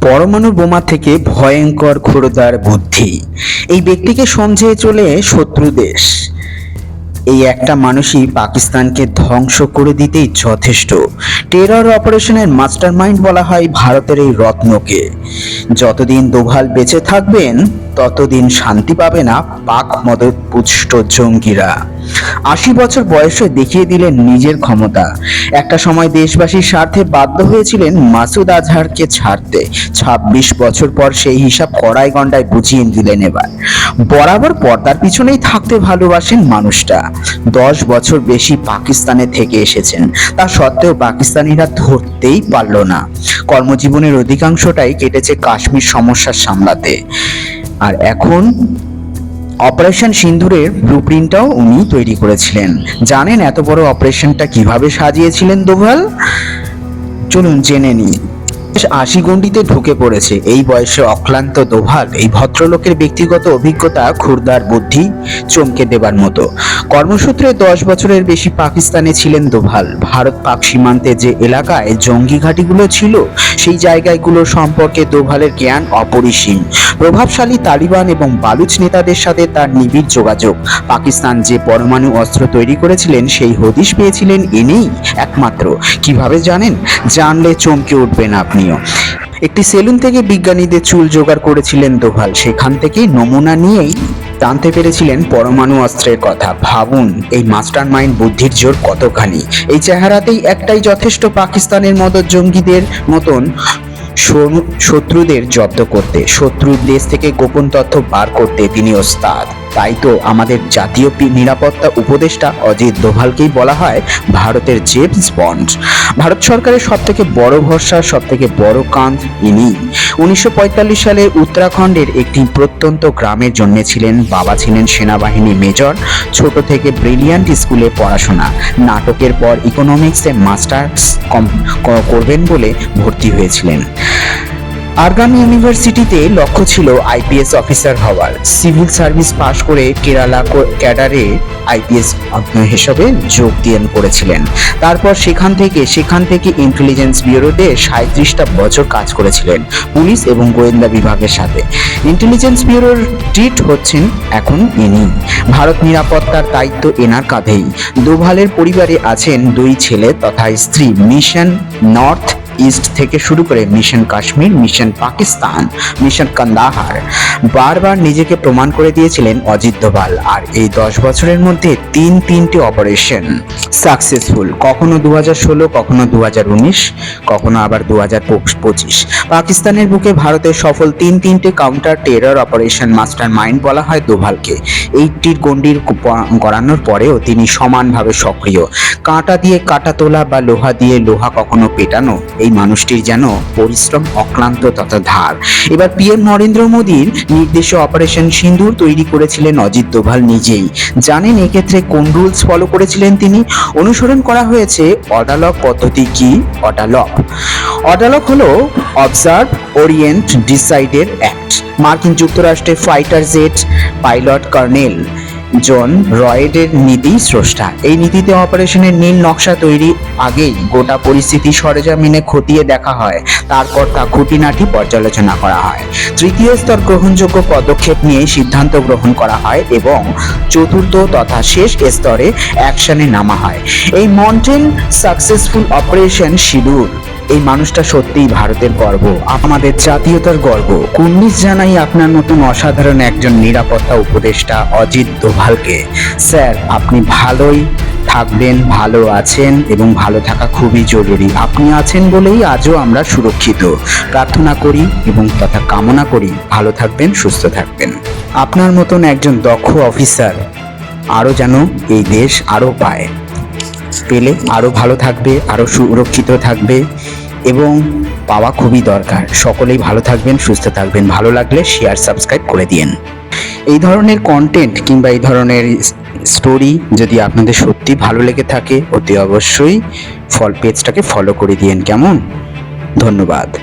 পরমাণু বোমা থেকে ভয়ঙ্কর ক্ষুরদার বুদ্ধি। এই ব্যক্তিকে সমঝে চলে শত্রু দেশ। এই একটা মানুষই পাকিস্তানকে ধ্বংস করে দিতেই যথেষ্ট। টেরর অপারেশনের মাস্টারমাইন্ড বলা হয় ভারতের এই রত্নকে। যতদিন দোভাল বেঁচে থাকবেন, ততদিন শান্তি পাবে না পাক মদতপুষ্ট জঙ্গিরা। আশি বছর বয়সে দেখিয়ে দিলেন নিজের ক্ষমতা। একটা সময় দেশবাসীর স্বার্থে বাধ্য হয়েছিলেন মাসুদ আজহারকে ছাড়তে। ২৬ বছর পর সেই হিসাব কড়াই গন্ডায় বুঝিয়ে দিলেন এবার। বরাবর পর্দার পিছনেই থাকতে ভালোবাসেন মানুষটা। দশ বছর বেশি পাকিস্তানে থেকে এসেছেন। তা সত্ত্বেও পাকিস্তানিরা ধরতেই পারল না। কর্মজীবনের অধিকাংশটাই কেটেছে কাশ্মীর সমস্যা সামলাতে। আর এখন অপারেশন সিন্ধুরের ব্লুপ্রিন্টটাও উনি তৈরি করেছিলেন। জানেন এত বড় অপারেশনটা কীভাবে সাজিয়েছিলেন দোভাল? চলুন জেনে নিই। আশি গণ্ডিতে ঢুকে পড়েছে। এই বয়সে অক্লান্ত দোভাল, এই ভদ্রলোকের ব্যক্তিগত অভিজ্ঞতা খুরদার বুদ্ধি চমকে দেবার মতো। কর্মসূত্রে দশ বছরের বেশি পাকিস্তানে ছিলেন দোভাল। ভারত পাক সীমান্তে যে এলাকায় জঙ্গি ঘাঁটিগুলো ছিল, সেই জায়গাগুলো সম্পর্কে দোভালের জ্ঞান অপরিসীম। প্রভাবশালী তালিবান এবং বালুচ নেতাদের সাথে তার নিবিড় যোগাযোগ। পাকিস্তান যে পরমাণু অস্ত্র তৈরি করেছিলেন, সেই হদিশ পেয়েছিলেন এনেই একমাত্র। কীভাবে জানেন? জানলে চমকে উঠবেন আপনিও একটি সেলুন থেকে বিজ্ঞানীদের চুল জোগাড় করেছিলেন দোভাল। সেখান থেকেই নমুনা নিয়েই জানতে পেরেছিলেন পরমাণু অস্ত্রের কথা। ভাবুন, এই মাস্টার মাইন্ড বুদ্ধির জোর কতখানি? এই চেহারাতেই একটাই যথেষ্ট পাকিস্তানের মতো জঙ্গিদের মতন শত্রু- শত্রুদের জব্দ করতে। শত্রুর দেশ থেকে গোপন তথ্য বার করতে তিনি ওস্তাদ। তাই তো আমাদের জাতীয় নিরাপত্তা উপদেষ্টা অজিত দোভালকেই বলা হয় ভারতের জেমস বন্ড। ভারত সরকারের সব থেকে বড় ভরসা সব থেকে বড় কাঁধ ইনি। উনিশশো পঁয়তাল্লিশ সালে উত্তরাখণ্ডের একটি প্রত্যন্ত গ্রামে জন্মেছিলেন, বাবা ছিলেন সেনাবাহিনী মেজর, ছোট থেকে ব্রিলিয়ান্ট স্কুলে পড়াশোনা। নাটকের পর ইকোনমিক্সে মাস্টার্স করবেন বলে ভর্তি হয়েছিলেন। আরগান ইউনিভার্সিটিতে লক্ষ্য ছিল আইপিএস অফিসার হওয়ার। সিভিল সার্ভিস পাশ করে কেরালা ক্যাডারে আইপিএস হিসাবে যোগ যোগদান করেছিলেন। তারপর সেখান থেকে সেখান থেকে ইন্টেলিজেন্স ব্যুরোতে সাঁত্রিশটা বছর কাজ করেছিলেন পুলিশ এবং গোয়েন্দা বিভাগের সাথে। ইন্টেলিজেন্স ব্যুরোর চিট হচ্ছেন এখন ইনি। ভারত নিরাপত্তার দায়িত্ব এনার কাঁধেই। দোভালের পরিবারে আছেন দুই ছেলে তথা স্ত্রী, মিশন নর্থ ইস্ট থেকে শুরু করে mission Kashmir mission Pakistan mission Kandahar বারবার নিজেকে প্রমাণ করে দিয়েছিলেন অজিত দোভাল। আর এই দশ বছরের মধ্যে তিন তিনটি অপারেশন সাকসেসফুল কখনো দু হাজার ষোলো, কখনো দু হাজার উনিশ, কখনো আবার দু হাজার পঁচিশ। পাকিস্তানের বুকে ভারতের সফল তিন তিনটে counter terror operation mastermind বলা হয় দোভালকে। এইটির গণ্ডির গড়ানোর পরেও তিনি সমানভাবে সক্রিয়। কাঁটা দিয়ে কাঁটা তোলা বা লোহা দিয়ে লোহা কখনো পেটানো এই মানুষটির যেন পরিশ্রম অক্লান্ত তথা ধার। এবার পিএম নরেন্দ্র মোদীর নির্দেশে অপারেশন সিন্দুর তৈরি করেছিলেন অজিত দোভাল নিজেই। জানেন এক্ষেত্রে কোন রুলস ফলো করেছিলেন তিনি? অনুসরণ করা হয়েছে অডালক পদ্ধতি কি? অডালক অডালক হলো অবজার্ভ, ওরিয়েন্ট, ডিসাইডের অ্যাক্ট। মার্কিন যুক্তরাষ্ট্রের fighter jet pilot colonel. John রয়েডের নীতি স্রষ্টা। এই নীতিতে অপারেশনের নীল নকশা তৈরি আগেই গোটা পরিস্থিতি সরেজমিনে খতিয়ে দেখা হয়। তারপর তা খুঁটিনাটি পর্যালোচনা করা হয়। তৃতীয় স্তর গ্রহণযোগ্য পদক্ষেপ নিয়ে সিদ্ধান্ত গ্রহণ করা হয় এবং চতুর্থ তথা শেষ স্তরে অ্যাকশনে নামা হয়। এই মন্টেন সাকসেসফুল অপারেশন সিঁদুর এই মানুষটা সত্যিই ভারতের গর্ব, আমাদের জাতীয়তার গর্ব। কুন্নিস জানাই আপনার মতন অসাধারণ একজন নিরাপত্তা উপদেষ্টা অজিত দোভালকে। স্যার, আপনি ভালোই থাকবেন, ভালো আছেন এবং ভালো থাকা খুবই জরুরি। আপনি আছেন বলেই আজও আমরা সুরক্ষিত। প্রার্থনা করি এবং তথা কামনা করি। ভালো থাকবেন, সুস্থ থাকবেন। আপনার মতন একজন দক্ষ অফিসার আরও যেন এই দেশ আরও পায়। পেলে আরও ভালো থাকবে, আরও সুরক্ষিত থাকবে। এবং পাওয়া খুবই দরকার। সকলেই ভালো থাকবেন, সুস্থ থাকবেন। ভালো লাগলে শেয়ার সাবস্ক্রাইব করে দিন এই ধরনের কন্টেন্ট কিংবা এই ধরনের স্টোরি যদি আপনাদের সত্যি ভালো লেগে থাকে, অতি অবশ্যই ফল পেজটাকে ফলো করে দিয়েন। কেমন? ধন্যবাদ।